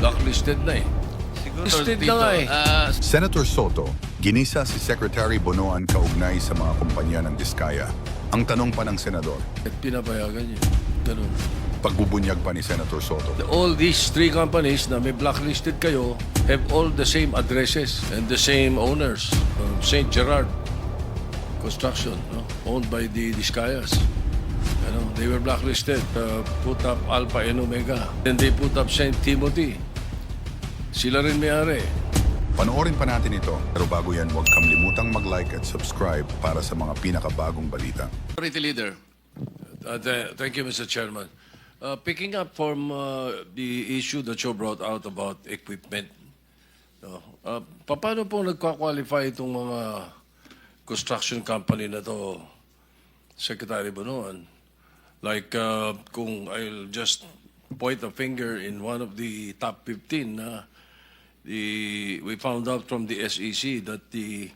Blacklisted na eh. Siguro Listed dito, na nga eh. ah, Senator Soto, ginisa si Secretary Bonoan kaugnay sa mga kumpanya ng Diskaya. Ang tanong pa ng senador, At pinapayagan niyo. Ganun. pagbubunyag pa ni Senator Soto. All these three companies na may blacklisted kayo have all the same addresses and the same owners. Uh, St. Gerard Construction, no? owned by the Discayas. You know, they were blacklisted. Uh, put up Alpha and Omega. Then they put up St. Timothy. Sila rin may-ari. Panoorin pa natin ito, pero bago yan, huwag kamlimutang mag-like at subscribe para sa mga pinakabagong balita. Majority Leader. Uh, th- thank you, Mr. Chairman. Uh, picking up from uh, the issue that you brought out about equipment, no, uh, pa- paano po nagka-qualify itong mga construction company na to, Secretary Bonoan? Like, uh, kung I'll just point a finger in one of the top 15 na the, we found out from the SEC that the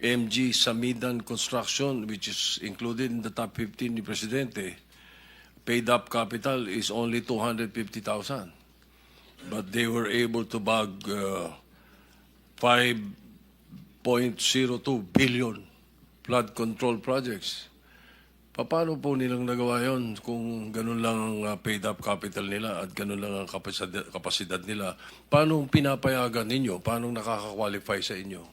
MG Samidan Construction, which is included in the top 15 ni Presidente, paid up capital is only 250,000. But they were able to bag uh, 5.02 billion flood control projects. Pa- Paano po nilang nagawa yon kung ganun lang ang uh, paid up capital nila at ganun lang ang kapasidad, kapasidad nila? Paano pinapayagan ninyo? Paano nakaka-qualify sa inyo?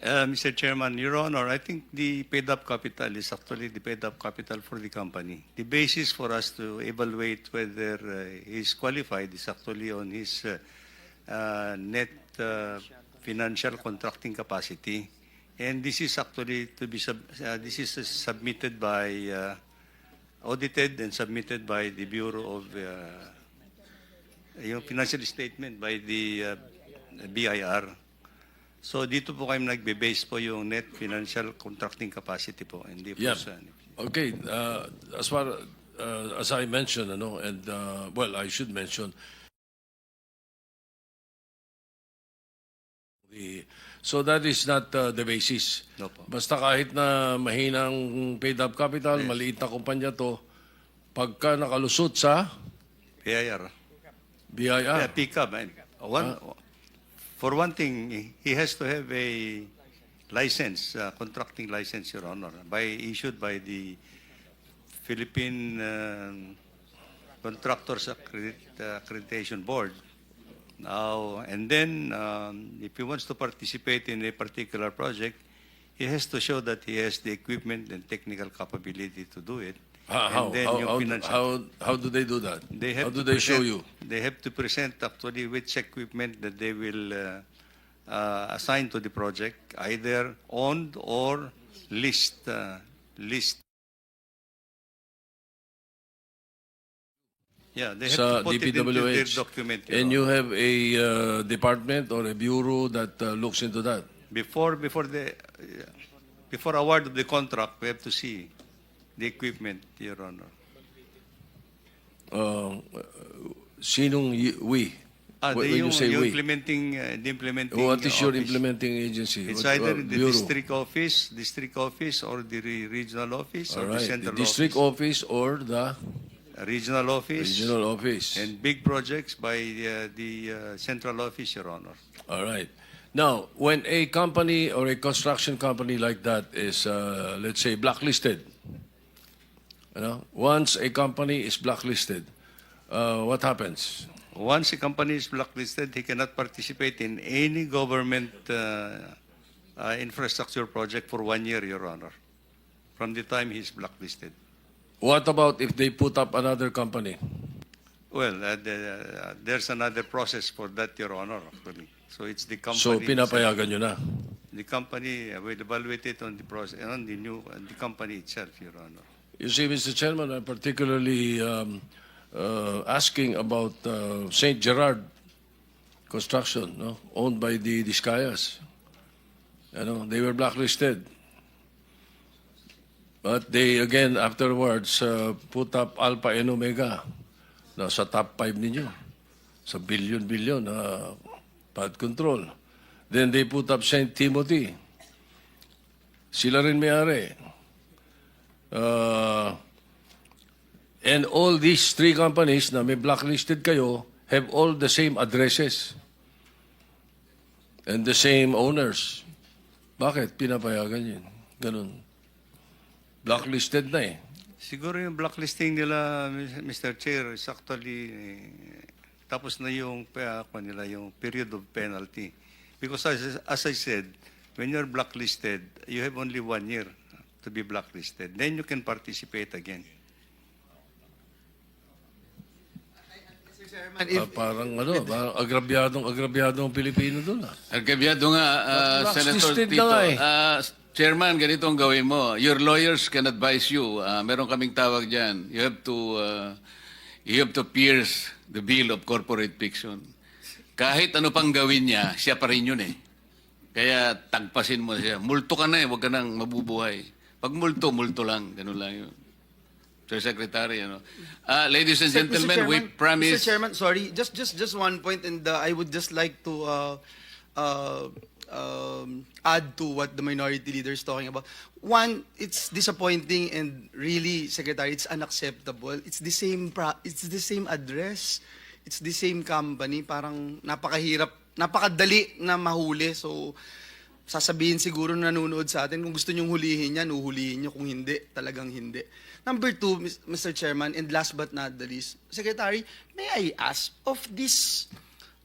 Uh, Mr. Chairman, Your Honor, I think the paid-up capital is actually the paid-up capital for the company. The basis for us to evaluate whether uh, he's qualified is actually on his uh, uh, net uh, financial contracting capacity. And this is actually to be sub- uh, this is submitted by uh, audited and submitted by the Bureau of uh, yung financial statement by the uh, BIR. So dito po kayo nagbe-base po yung net financial contracting capacity po. Hindi po Yeah. sa... Okay. Uh, as far uh, as I mentioned, ano, and uh, well, I should mention the so that is not uh, the basis. No po. Basta kahit na mahinang paid up capital, maliit na kumpanya to, pagka nakalusot sa BIR. BIR. Yeah, pick up. And one, for one thing, he has to have a license, uh, contracting license, Your Honor, by issued by the Philippine um, Contractors Accredit- uh, Accreditation Board. Now, and then, um, if he wants to participate in a particular project, he has to show that he has the equipment and technical capability to do it. How, And how, then how, how, how, how do they do that? they have how do to they show present- you? They have to present actually which equipment that they will uh, uh, assign to the project, either owned or leased. Uh, leased. Yeah, they have Sa to put it into their DPWH. document. Your And you have a uh, department or a bureau that uh, looks into that? before before the uh, before award of the contract, we have to see the equipment, Your Honor. Uh, sinong y- we? Ah, When the, you yung, say we, implementing, uh, the implementing. what is your office. implementing agency? It's What- either uh, the bureau? district office, district office, or the re- regional office, All or right. the The central district office. office or the Regional office. regional office. And big projects by uh, the uh, central office, Your Honor. All right. Now, when a company or a construction company like that is, uh, let's say, blacklisted, you know, once a company is blacklisted, uh, what happens? Once a company is blacklisted, he cannot participate in any government uh, uh, infrastructure project for one year, Your Honor, from the time he's blacklisted. What about if they put up another company? Well, uh, the, uh, there's another process for that, Your Honor, actually. So it's the company. So, pinapayagan nyo na. The company uh, will evaluate it on the process, on the new, on the company itself, Your Honor. You see, Mr. Chairman, I'm particularly um, uh, asking about uh, St. Gerard Construction, no? owned by the Discayas. You know, they were blacklisted. But they, again, afterwards, uh, put up Alpha and Omega na sa top 5 ninyo. Sa billion-billion na bad control. Then they put up St. Timothy. Sila rin may-ari. Uh, and all these three companies na may blacklisted kayo have all the same addresses and the same owners. Bakit pinapayagan yun? Ganun. Blacklisted na eh. Siguro yung blacklisting nila, Mr. Chair, is actually eh, tapos na yung pa ako nila yung period of penalty. Because as, as I said, when you're blacklisted, you have only one year to be blacklisted. Then you can participate again. Chairman, Ah, if, parang ano, parang agrabyadong agrabyadong Pilipino doon ah. Alcabiado nga, uh, Senator Tito. eh. Ah, Chairman, ganito ang gawin mo. Your lawyers can advise you. Ah, meron kaming tawag dyan. You have to, uh, you have to pierce the bill of corporate fiction. Kahit ano pang gawin niya, siya pa rin yun eh. Kaya tagpasin mo siya. Multo ka na eh, huwag ka nang mabubuhay. Pag multo, multo lang. Ganun lang yun. Sir Secretary, ano. Ah, ladies and gentlemen, we Chairman, promise... Mr. Chairman, sorry, just just just one point, and uh, I would just like to uh, uh, um, add to what the minority leader is talking about. One, it's disappointing and really, Secretary, it's unacceptable. It's the same it's the same address, it's the same company. Parang napakahirap, napakadali na mahuli. So sasabihin siguro na nanonood sa atin, kung gusto nyong hulihin yan, uhulihin nyo. Kung hindi, talagang hindi. Number two, Mr. Chairman, and last but not the least, Secretary, may I ask, of this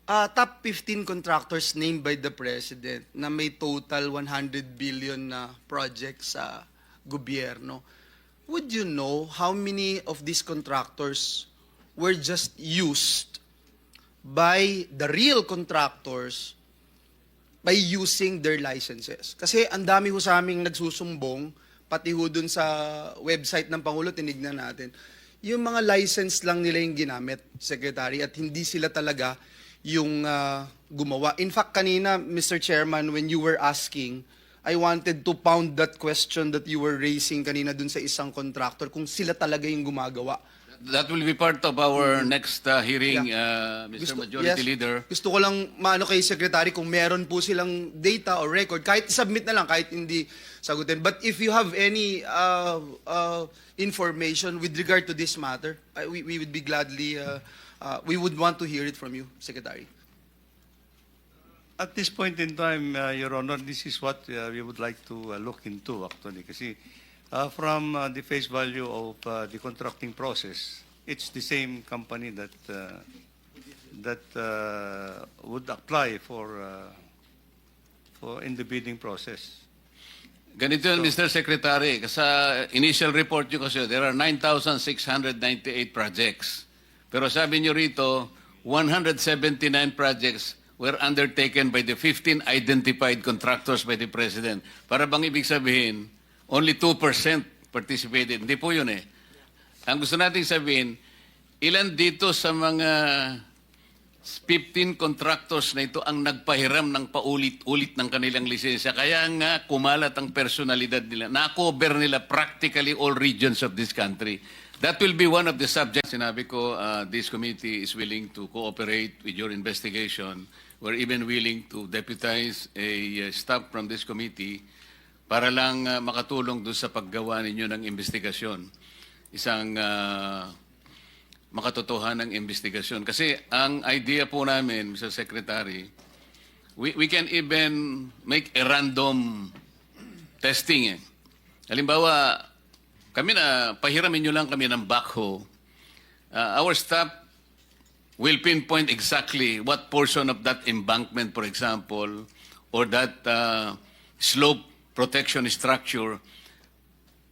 uh, top 15 contractors named by the President na may total 100 billion na projects sa gobyerno, would you know how many of these contractors were just used by the real contractors by using their licenses. Kasi ang dami ho sa aming nagsusumbong, pati ho dun sa website ng Pangulo, tinignan natin, yung mga license lang nila yung ginamit, Secretary, at hindi sila talaga yung ah, gumawa. In fact, kanina, Mr. Chairman, when you were asking, I wanted to pound that question that you were raising kanina dun sa isang contractor, kung sila talaga yung gumagawa. That will be part of our next uh, hearing, uh, Mr. Majority yes. Leader. Gusto ko lang maano kay Secretary kung meron po silang data or record, kahit submit na lang, kahit hindi sagutin. But if you have any uh, uh, information with regard to this matter, I- we, we would be gladly, uh, uh, we would want to hear it from you, Secretary. At this point in time, uh, Your Honor, this is what uh, we would like to uh, look into actually. Kasi uh, from uh, the face value of uh, the contracting process, it's the same company that uh, that uh, would apply for uh, for in the bidding process. Ganito yan, Mr. Secretary. Sa initial report nyo kasi, there are 9,698 projects. Pero sabi nyo rito, 179 projects were undertaken by the 15 identified contractors by the President. Para bang ibig sabihin, only 2% participated. Hindi po yun eh. Ang gusto nating sabihin, ilan dito sa mga 15 contractors na ito ang nagpahiram ng paulit-ulit ng kanilang lisensya. Kaya nga kumalat ang personalidad nila. Na-cover nila practically all regions of this country. That will be one of the subjects. Sinabi ko, uh, this committee is willing to cooperate with your investigation. We're even willing to deputize a uh, staff from this committee para lang uh, makatulong doon sa paggawa ninyo ng investigasyon. Isang uh, makatotohanan ng investigasyon. Kasi ang idea po namin, Mr. Secretary, we, we can even make a random testing. Eh. Halimbawa, kami na, pahiramin nyo lang kami ng backhoe. Uh, our staff will pinpoint exactly what portion of that embankment, for example, or that uh, slope protection structure.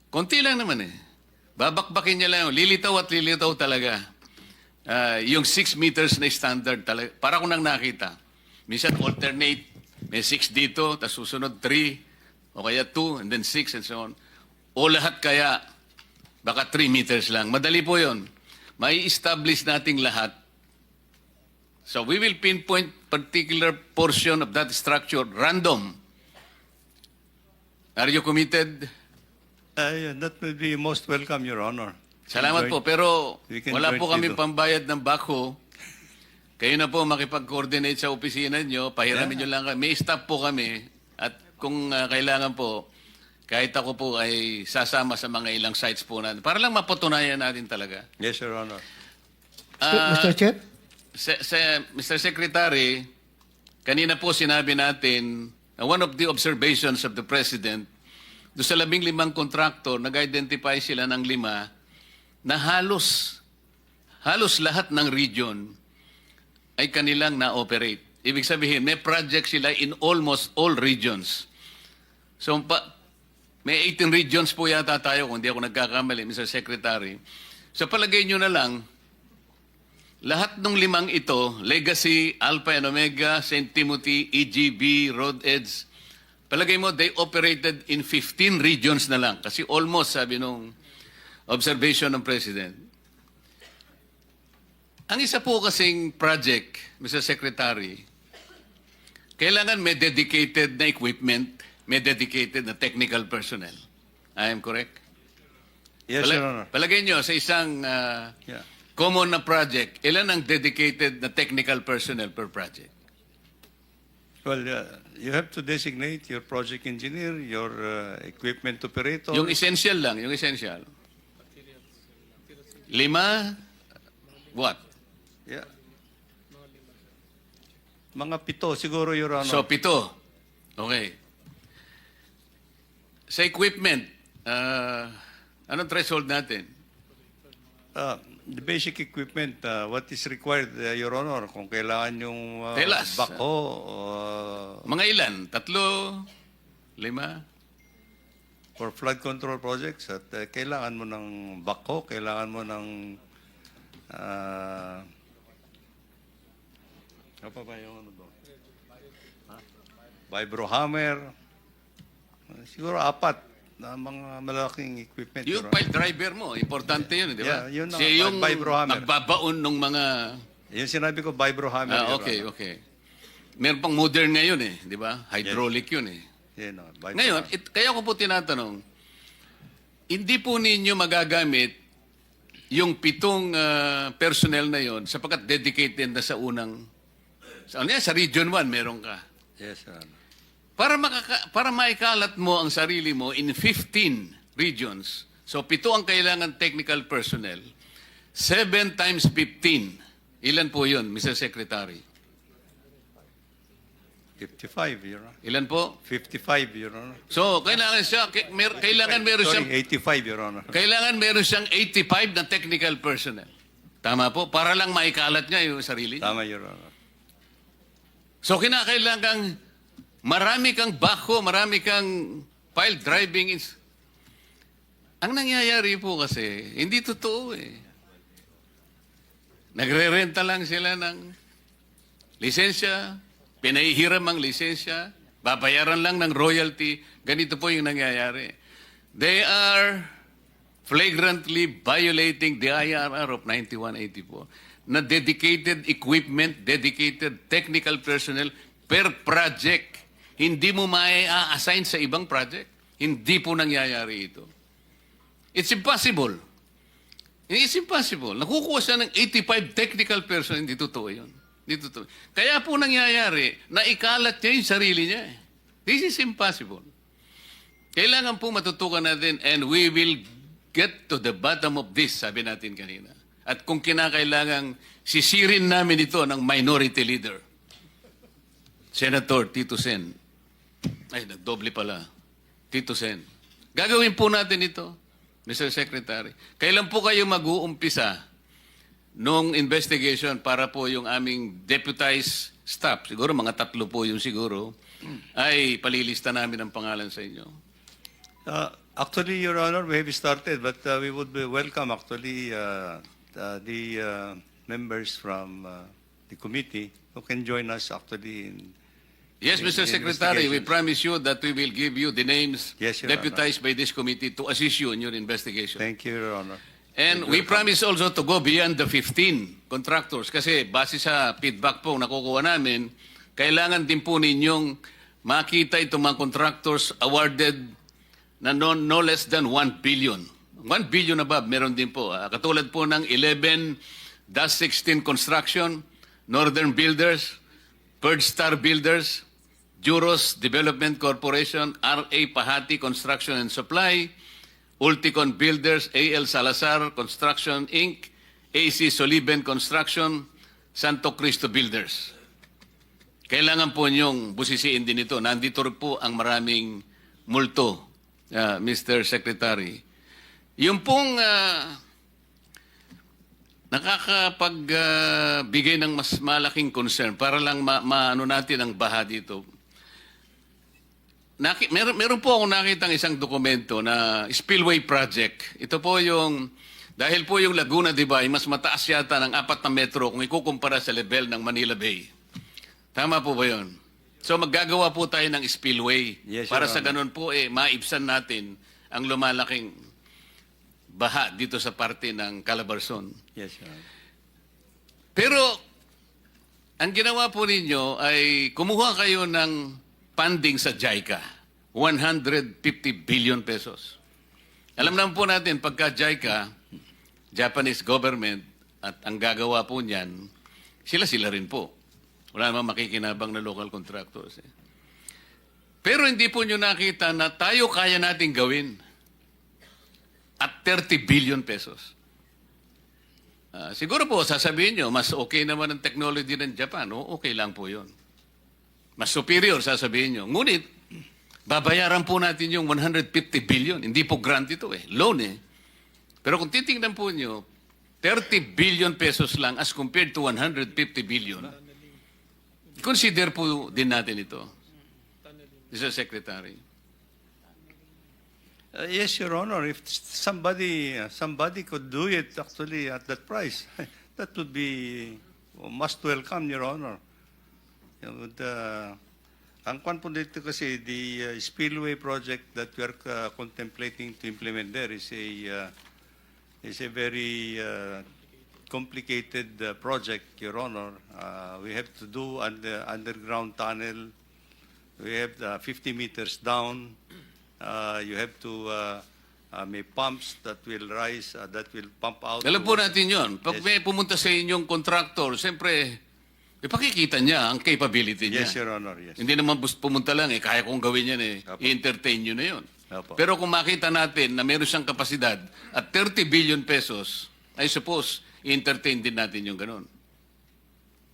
Konti lang naman eh. Babakbakin niya lang. Lilitaw at lilitaw talaga. Ah, yung 6 meters na standard talaga. Para ko nang nakita. Minsan alternate. May 6 dito, tapos susunod 3, o kaya 2, and then 6, and so on. O lahat kaya, baka 3 meters lang. Madali po yon. May establish nating lahat. So we will pinpoint particular portion of that structure, random. Are you committed? Uh, yeah, that will be most welcome, Your Honor. Salamat po, pero wala po kami pambayad ng backhoe. Kayo na po makipag-coordinate sa opisina nyo, pahiramin nyo lang kami. May staff po kami at kung ah, kailangan po, kahit ako po ay sasama sa mga ilang sites po natin para lang mapatunayan natin talaga. Yes, Your Honor. Ah, Mr. Chair? sa, sa- Mr. Secretary, kanina po sinabi natin na one of the observations of the President, do sa labing limang kontraktor, nag-identify sila ng lima na halos, halos lahat ng region ay kanilang na-operate. Ibig sabihin, may project sila in almost all regions. So, pa, may 18 regions po yata tayo, kung hindi ako nagkakamali, Mr. Secretary. Sa palagay nyo na lang, lahat ng limang ito, Legacy, Alpha and Omega, St. Timothy, EGB, Road Edge, palagay mo, they operated in 15 regions na lang. Kasi almost, sabi nung observation ng President. Ang isa po kasing project, Mr. Secretary, kailangan may dedicated na equipment, may dedicated na technical personnel. I am correct? Yes, Pala- Your Honor. Palagay nyo, sa isang ah, Yeah. common na project, ilan ang dedicated na technical personnel per project? Well, uh, you have to designate your project engineer, your uh, equipment operator. Yung essential lang, yung essential. Lima, what? Yeah. Mga pito siguro, Your Honor. So, pito. Okay. Sa equipment, ah, anong threshold natin? Uh, the basic equipment, uh, what is required, uh, Your Honor, kung kailangan yung uh, Tell us. backhoe, uh, Mga ilan? Tatlo? Lima? for flood control projects, at uh, kailangan mo ng backhoe, kailangan mo ng uh, ano pa ba yung ano doon? Ha? Uh, siguro apat na mga malaking equipment. Yung Your Honor. pile driver mo, importante yun, di ba? Yeah, yun ang Siya yung vibro hammer. nagbabaon ng mga... Yung sinabi ko, vibro hammer. Ah, Your okay, Honor. okay. Meron pang modern ngayon eh, di ba? Hydraulic yun eh. Yan, oh, vibro Ngayon, it, kaya ko po tinatanong, hindi po ninyo magagamit yung pitong ah, personnel na yon sapagkat dedicated na sa unang sa, ano yan, sa Region 1 meron ka. Yes, Your Honor. Para makaka, para maikalat mo ang sarili mo in 15 regions. So pito ang kailangan technical personnel. 7 times 15. Ilan po 'yun, Mr. Secretary? 55, Your Honor. Ilan po? 55, Your Honor. So, kailangan siya mer- kailangan meron siyang Sorry, 85, Your Honor. kailangan meron siyang 85 na technical personnel. Tama po, para lang maikalat niya yung sarili. Tama, Your Honor. So kinakailangan marami kang bako, marami kang pile driving. Ang nangyayari po kasi, hindi totoo eh. Nagre-renta lang sila ng lisensya, pinahihiram ang lisensya, babayaran lang ng royalty. Ganito po yung nangyayari. They are flagrantly violating the IRR of 9184 na dedicated equipment, dedicated technical personnel per project. Hindi mo mai-assign sa ibang project. Hindi po nangyayari ito. It's impossible. It's impossible. Nakukuha siya ng 85 technical person. Hindi totoo yun. Hindi totoo. Kaya po nangyayari, na ikalat niya yung sarili niya. eh. This is impossible. Kailangan po matutukan natin and we will get to the bottom of this, sabi natin kanina. At kung kinakailangang sisirin namin ito ng minority leader, Senator Tito Sen. Ay, nagdoble pala. Tito Sen. Gagawin po natin ito, Mr. Secretary. Kailan po kayo mag-uumpisa nung investigation para po yung aming deputized staff, siguro mga tatlo po yung siguro, ay palilista namin ang pangalan sa inyo. Uh, actually, Your Honor, we have started, but uh, we would be welcome actually uh, uh, the uh, members from uh, the committee who can join us actually in Yes, Mr. Secretary, we promise you that we will give you the names Yes, Your Honor. deputized by this committee to assist you in your investigation. Thank you, Your Honor. And we promise also to go beyond the 15 contractors kasi base sa feedback po nakukuha namin, kailangan din po ninyong makita itong mga contractors awarded na no, no less than 1 billion. 1 billion above, meron din po. ah. katulad po ng 11-16 Construction, Northern Builders, Third Star Builders, Juros Development Corporation, RA Pahati Construction and Supply, Ulticon Builders, AL Salazar Construction Inc., AC Soliben Construction, Santo Cristo Builders. Kailangan po niyong busisiin din ito. Nandito po ang maraming multo, ah, Mr. Secretary. Yung pong ah, nakakapagbigay ng mas malaking concern para lang ma- maano natin ang baha dito. Naki, meron, meron po akong nakitang isang dokumento na spillway project. Ito po yung, dahil po yung Laguna, di ba, mas mataas yata ng apat na metro kung ikukumpara sa level ng Manila Bay. Tama po ba yun? So maggagawa po tayo ng spillway. Yes, para Your sa ganun po, eh, maibsan natin ang lumalaking baha dito sa parte ng Calabarzon. Yes, Your Honor. Pero, ang ginawa po ninyo ay kumuha kayo ng funding sa JICA. 150 billion pesos. Alam naman po natin, pagka JICA, Japanese government, at ang gagawa po niyan, sila-sila rin po. Wala namang makikinabang na local contractors. Eh. Pero hindi po nyo nakita na tayo kaya nating gawin at 30 billion pesos. Ah, siguro po, sasabihin nyo, mas okay naman ang technology ng Japan. O, okay lang po yun. Mas superior, sasabihin nyo. Ngunit, babayaran po natin yung 150 billion. Hindi po grant ito eh. Loan eh. Pero kung titingnan po nyo, 30 billion pesos lang as compared to 150 billion. Consider po din natin ito. Mr. Secretary. Uh, yes, Your Honor. If somebody uh, somebody could do it actually at that price, that would be must welcome, Your Honor. You know, the, ang kwan po dito kasi, the uh, spillway project that we are uh, contemplating to implement there is a uh, is a very uh, complicated uh, project, Your Honor. Uh, we have to do under, underground tunnel. We have uh, 50 meters down. Uh, you have to uh, uh, may pumps that will rise, uh, that will pump out. Alam po natin yon. Pag Yes. may pumunta sa inyong contractor, siyempre, ipakikita niya ang capability niya. Yes, Your Honor, yes. Hindi naman bus- pumunta lang eh, kaya kong gawin yan eh. Apo. I-entertain nyo na yun. Apo. Pero kung makita natin na meron siyang kapasidad at 30 billion pesos, I suppose, i-entertain din natin yung ganun.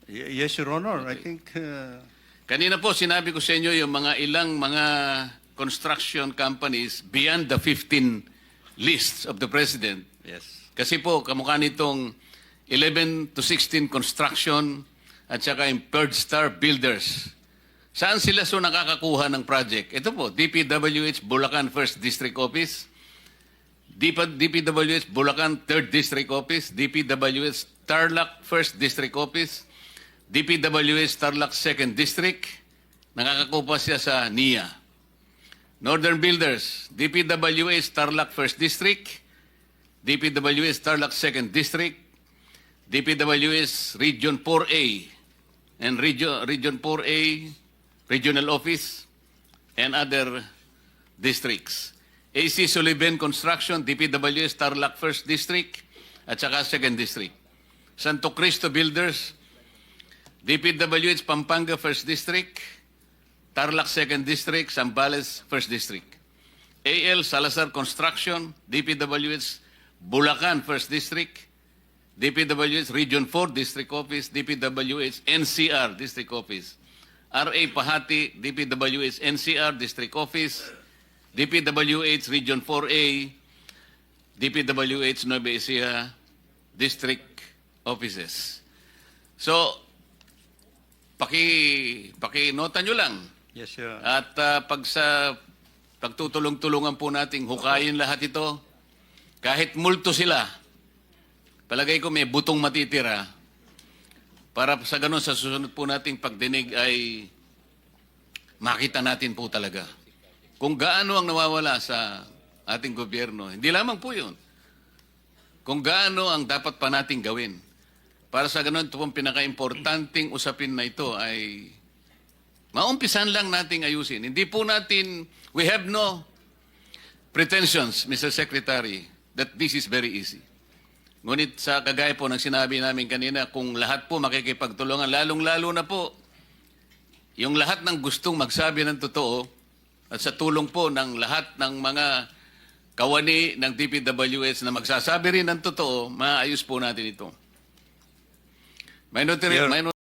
Y- Yes, Your Honor. I think, uh, Kanina po, sinabi ko sa inyo yung mga ilang mga construction companies beyond the 15 lists of the President yes. Kasi po, kamukha nitong 11 to 16 construction at saka yung third star builders. Saan sila so nakakakuha ng project? Ito po, DPWH Bulacan First District Office, DP- DPWH Bulacan Third District Office, DPWH Tarlac First District Office, DPWH Tarlac Second District, nakakakuha siya sa NIA. Northern Builders, DPWH Tarlac First District, DPWS Tarlac Second District, DPWS Region 4A, and Region, Region 4A Regional Office, and other districts. AC Sullivan Construction, DPWS Tarlac First District, at saka Second District. Santo Cristo Builders, DPWH Pampanga First District, Tarlac Second District, Zambales First District. AL Salazar Construction, DPWH Bulacan First District, DPWH Region 4 District Office, DPWH NCR District Office, RA Pahati, DPWH NCR District Office, DPWH Region 4A, DPWH Nueva Ecija District Offices. So, paki, paki nota nyo lang. Yes, Honor. At ah, pag sa pagtutulong-tulungan po nating hukayin lahat ito, kahit multo sila, palagay ko may butong matitira para sa ganun sa susunod po nating pagdinig ay makita natin po talaga kung gaano ang nawawala sa ating gobyerno. Hindi lamang po yun. Kung gaano ang dapat pa nating gawin. Para sa ganun, ito pong pinaka-importanting usapin na ito ay maumpisan lang nating ayusin. Hindi po natin, we have no pretensions, Mr. Secretary, that this is very easy. Ngunit sa kagaya po ng sinabi namin kanina, kung lahat po makikipagtulungan, lalong-lalo na po, yung lahat ng gustong magsabi ng totoo, at sa tulong po ng lahat ng mga kawani ng DPWH na magsasabi rin ng totoo, maayos po natin ito. Minority, Your- minority